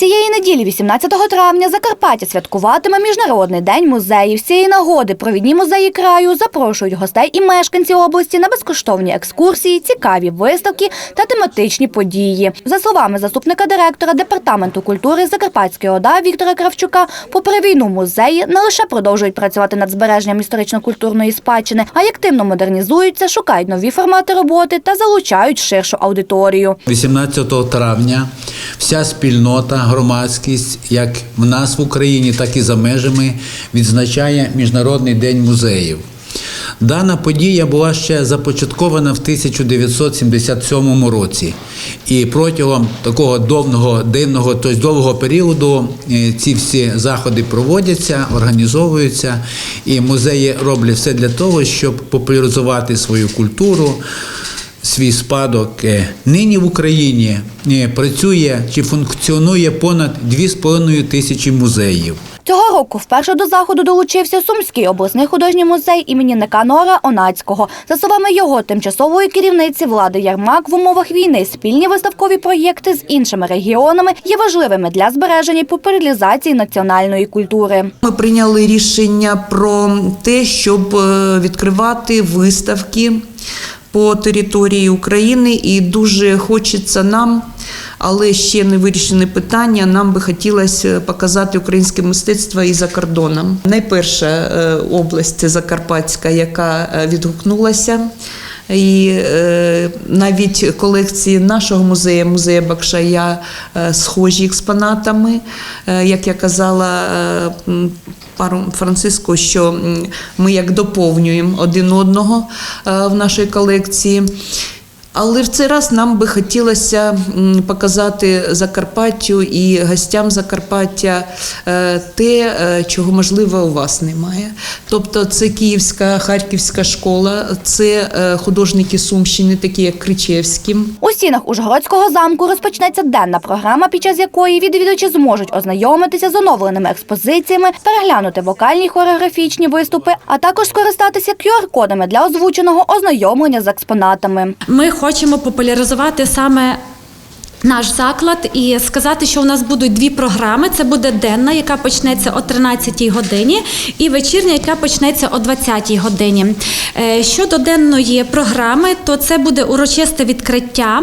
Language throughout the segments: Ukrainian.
Цієї неділі, 18 травня, Закарпаття святкуватиме Міжнародний день музеїв. З цієї нагоди провідні музеї краю запрошують гостей і мешканців області на безкоштовні екскурсії, цікаві виставки та тематичні події. За словами заступника директора департаменту культури Закарпатської ОДА Віктора Кравчука, попри війну музеї не лише продовжують працювати над збереженням історично-культурної спадщини, а й активно модернізуються, шукають нові формати роботи та залучають ширшу аудиторію. 18 травня вся спільнота, громадськість, як в нас в Україні, так і за межами, відзначає Міжнародний день музеїв. Дана подія була ще започаткована в 1977 році. І протягом такого довгого, дивного, тобто довгого періоду е, ці всі заходи проводяться, організовуються, і музеї роблять все для того, щоб популяризувати свою культуру, свій спадок. Е, Нині в Україні е, працює чи функціонує понад 2,5 тисячі музеїв. Цього року вперше до заходу долучився Сумський обласний художній музей імені Никанора Онацького. За словами його тимчасової керівниці Влади Ярмак, в умовах війни спільні виставкові проєкти з іншими регіонами є важливими для збереження і популяризації національної культури. Ми прийняли рішення про те, щоб е, відкривати виставки по території України, і дуже хочеться нам, але ще не вирішені питання. Нам би хотілося показати українське мистецтво і за кордоном. Найперша е, область Закарпатська, яка е, відгукнулася. І е, навіть колекції нашого музею, музею Бакшая, е, схожі експонатами. Е, як я казала пару Франциско, що ми як доповнюємо один одного в нашій колекції. Але в цей раз нам би хотілося показати Закарпаттю і гостям Закарпаття е, те, е, чого можливо у вас немає. Тобто, це Київська Харківська школа, це е, художники Сумщини, такі як Кричевський. У стінах Ужгородського замку розпочнеться денна програма, під час якої відвідувачі зможуть ознайомитися з оновленими експозиціями, переглянути вокальні хореографічні виступи, а також скористатися QR-кодами для озвученого ознайомлення з експонатами. Ми хочемо популяризувати саме. Наш заклад і сказати, що у нас будуть дві програми. Це буде денна, яка почнеться о 13-й годині, і вечірня, яка почнеться о 20-й годині. Е, Щодо денної програми, то це буде урочисте відкриття.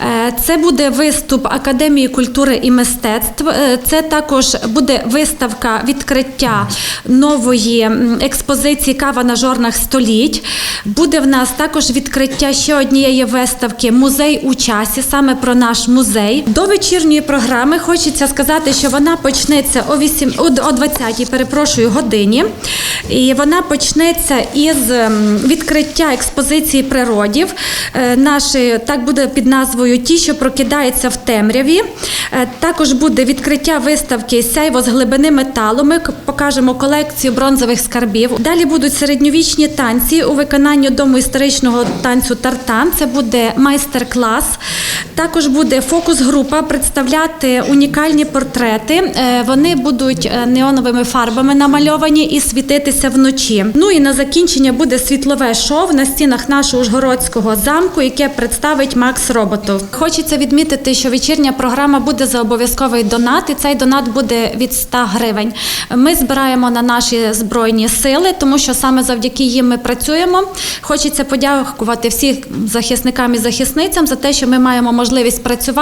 Е, Це буде виступ Академії культури і мистецтв. Е, Це також буде виставка відкриття нової експозиції Кава на жорнах століть. Буде в нас також відкриття ще однієї виставки Музей у часі, саме про наш музей. До вечірньої програми хочеться сказати, що вона почнеться о 8, о 20 перепрошую, годині. І вона почнеться із ем, відкриття експозиції природів. Е, Наші так буде під назвою Ті, що прокидаються в темряві. Е, Також буде відкриття виставки Сяйво з глибини металу. Ми покажемо колекцію бронзових скарбів. Далі будуть середньовічні танці у виконанні дому історичного танцю Тартан. Це буде майстер-клас. Також буде фокус-група представляти унікальні портрети. Е, Вони будуть е, неоновими фарбами намальовані і світитися вночі. Ну і на закінчення буде світлове шоу на стінах нашого Ужгородського замку, яке представить Макс Роботов. Хочеться відмітити, що вечірня програма буде за обов'язковий донат, і цей донат буде від 100 гривень. Ми збираємо на наші збройні сили, тому що саме завдяки їм ми працюємо. Хочеться подякувати всіх захисникам і захисницям за те, що ми маємо можливість працювати.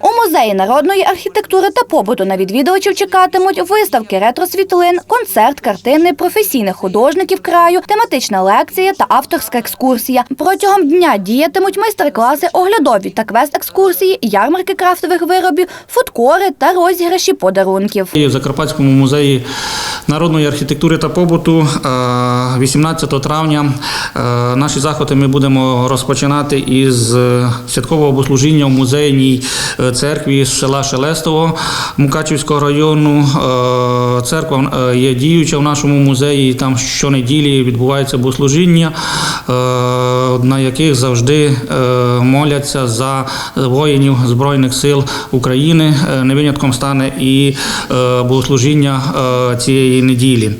У музеї народної архітектури та побуту на відвідувачів чекатимуть виставки ретро-світлин, концерт картини професійних художників краю, тематична лекція та авторська екскурсія. Протягом дня діятимуть майстер-класи, оглядові та квест-екскурсії, ярмарки крафтових виробів, фудкори та розіграші подарунків. І в Закарпатському музеї народної архітектури та побуту е, 18 травня е, наші заходи ми будемо розпочинати із е, святкового богослужіння в музейній е, церкві з села Шелестово Мукачівського району. Е, Церква е, є діюча в нашому музеї. Там щонеділі відбувається богослужіння, на яких завжди моляться за воїнів Збройних сил України. Не винятком стане і богослужіння цієї неділі.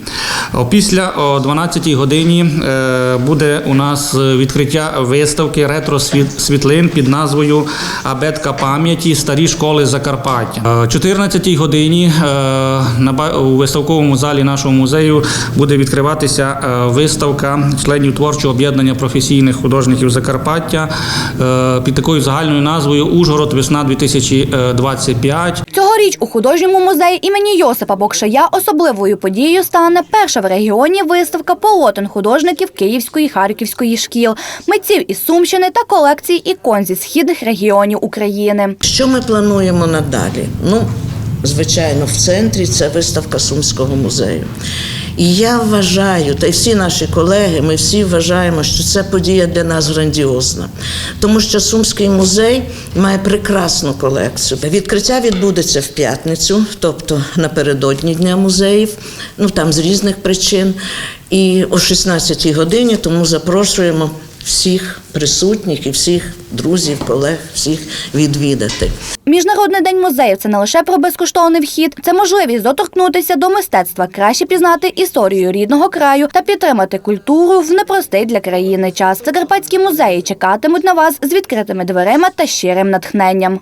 Після о 12-й годині е, буде у нас відкриття виставки ретро-світлин під назвою Абетка пам'яті старі школи Закарпаття. О 14-й годині е, у виставковому залі нашого музею буде відкриватися е, виставка членів творчого об'єднання професійних художників Закарпаття е, під такою загальною назвою Ужгород весна 2025. Цьогоріч у художньому музеї імені Йосипа Бокшая особливою подією стане перша в регіоні виставка полотен художників Київської Харківської шкіл, митців із Сумщини та колекції ікон зі східних регіонів України. Що ми плануємо надалі? Ну, звичайно, в центрі це виставка Сумського музею. І я вважаю, та й всі наші колеги, ми всі вважаємо, що це подія для нас грандіозна, тому що Сумський музей має прекрасну колекцію. Відкриття відбудеться в п'ятницю, тобто напередодні Дня музеїв, ну там з різних причин. І о 16-й годині тому запрошуємо всіх присутніх і всіх друзів, колег, всіх відвідати. Міжнародний день музеїв це не лише про безкоштовний вхід, це можливість доторкнутися до мистецтва, краще пізнати історію рідного краю та підтримати культуру в непростий для країни час. Закарпатські музеї чекатимуть на вас з відкритими дверима та щирим натхненням.